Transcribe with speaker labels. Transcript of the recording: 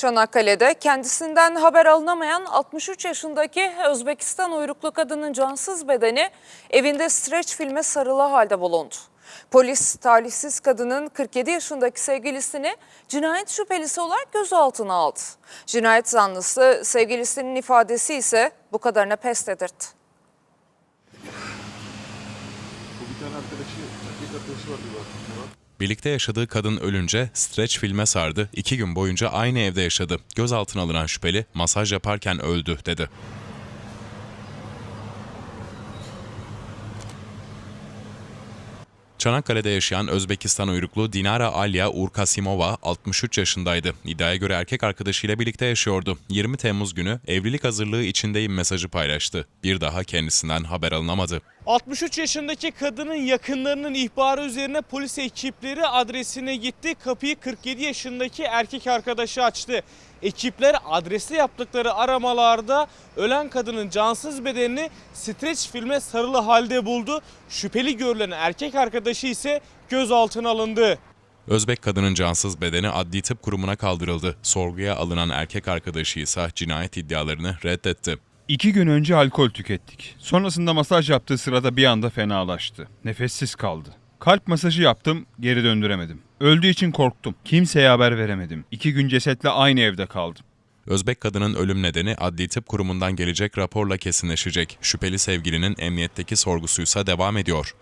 Speaker 1: Çanakkale'de kendisinden haber alınamayan 63 yaşındaki Özbekistan uyruklu kadının cansız bedeni evinde streç filme sarılı halde bulundu. Polis talihsiz kadının 47 yaşındaki sevgilisini cinayet şüphelisi olarak gözaltına aldı. Cinayet zanlısı sevgilisinin ifadesi ise bu kadarına pes dedirtti.
Speaker 2: Bu bir tane arkadaşı, arkadaşı vardı bak.
Speaker 3: Birlikte yaşadığı kadın ölünce streç filme sardı. İki gün boyunca aynı evde yaşadı. Gözaltına alınan şüpheli masaj yaparken öldü dedi. Çanakkale'de yaşayan Özbekistan uyruklu Dinara Alya Urkasimova 63 yaşındaydı. İddiaya göre erkek arkadaşıyla birlikte yaşıyordu. 20 Temmuz günü evlilik hazırlığı içindeyim mesajı paylaştı. Bir daha kendisinden haber alınamadı.
Speaker 4: 63 yaşındaki kadının yakınlarının ihbarı üzerine polis ekipleri adresine gitti. Kapıyı 47 yaşındaki erkek arkadaşı açtı. Ekipler adreste yaptıkları aramalarda ölen kadının cansız bedenini streç filme sarılı halde buldu. Şüpheli görülen erkek arkadaşı ise gözaltına alındı.
Speaker 3: Özbek kadının cansız bedeni adli tıp kurumuna kaldırıldı. Sorguya alınan erkek arkadaşı ise cinayet iddialarını reddetti.
Speaker 5: İki gün önce alkol tükettik. Sonrasında masaj yaptığı sırada bir anda fenalaştı. Nefessiz kaldı. Kalp masajı yaptım, geri döndüremedim. Öldüğü için korktum. Kimseye haber veremedim. İki gün cesetle aynı evde kaldım.
Speaker 3: Özbek kadının ölüm nedeni adli tıp kurumundan gelecek raporla kesinleşecek. Şüpheli sevgilinin emniyetteki sorgusuysa devam ediyor.